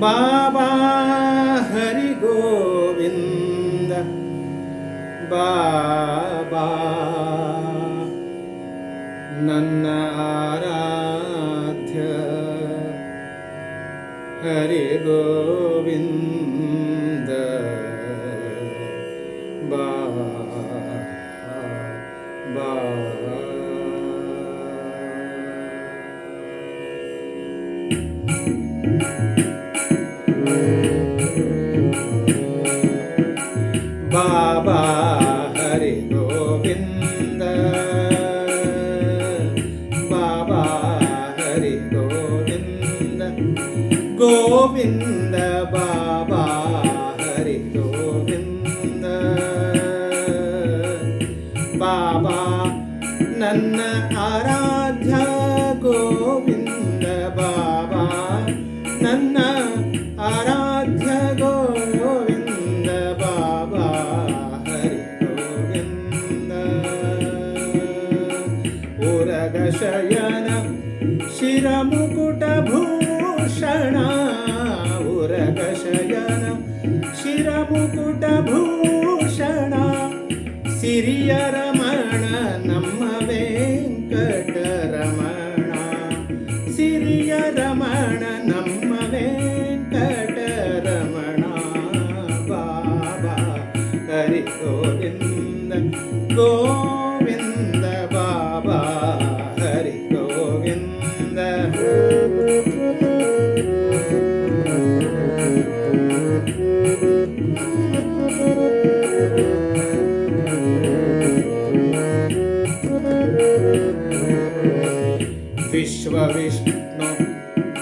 ബാബാ ഹരി ഗോവിന്ദ. നന്ന ആരാധ്യ. ഹരി ഗോവിന്ദ. ബാബാ ബാബാ ഹരി ഗോവിന്ദ. ബാബാ ഹരി ഗോവിന്ദ. ഗോവിന്ദ ബാബാ ഹരി ഗോവിന്ദ. ബാബാ നന്ന ആരാ वीर मुकुटभूषण उरकशयन शिरमुकुटभूषण सिरिय रमण नम वेङ्कटरमण सिरिय रमण नम वेङ्कटरमण बाबा हरि गोविन्द गोविन्द बाबा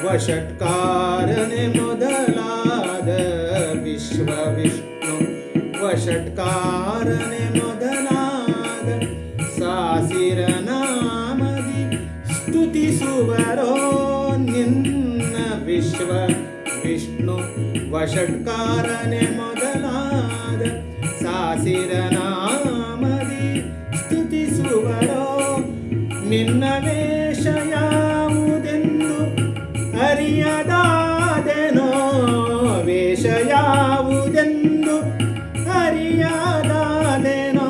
वषत्कारणे मोदलाद विश्वविष्णु। वषट्कारणे मोदलाद सामधि स्तुतिसुवरो विश्व विष्णु वषट्कारने मोदलाद सारना ವೇಷ ಯಾವುದೆಂದು ಅರಿಯದಾದೆನೋ?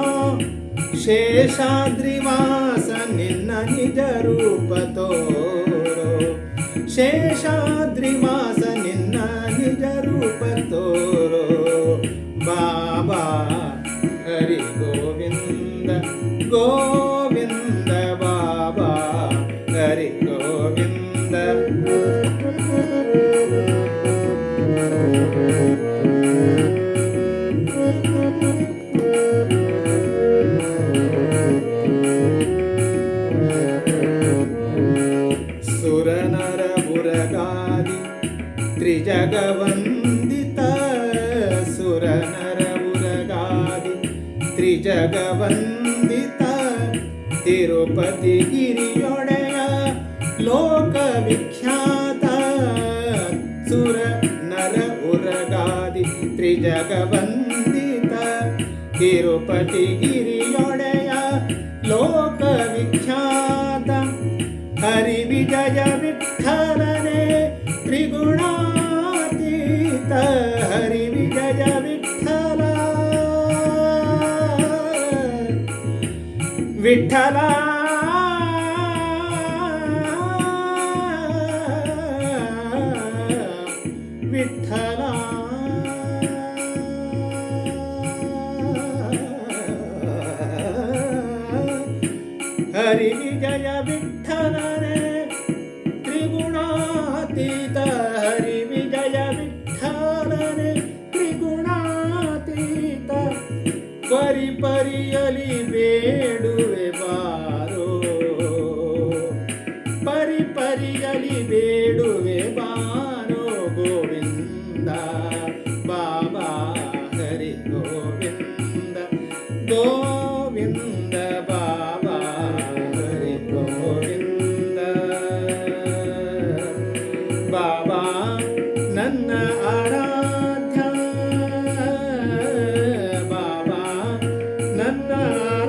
ಶೇಷಾದ್ರಿವಾಸ ನಿನ್ನ ನಿಜ ರೂಪ ತೋರೋ ಶೇಷಾದ್ರಿವಾಸ ನಿನ್ನ ನಿಜ ರೂಪ ತೋರೋ ಬಾಬಾ ಹರಿ ಗೋವಿಂದ ಗೋವಿಂದ त्रिजगवन्दित सुर नर उरगादि तिरुपति गिरि रोडया सुर नर उरगादि त्रिजगवन्दित तिरुपति गिरि रोडया हरिविजय विठ्ठल വിട്ടല വിട്ടല ഹരി വിജയ పరి పరియలి వేడువే బా. world.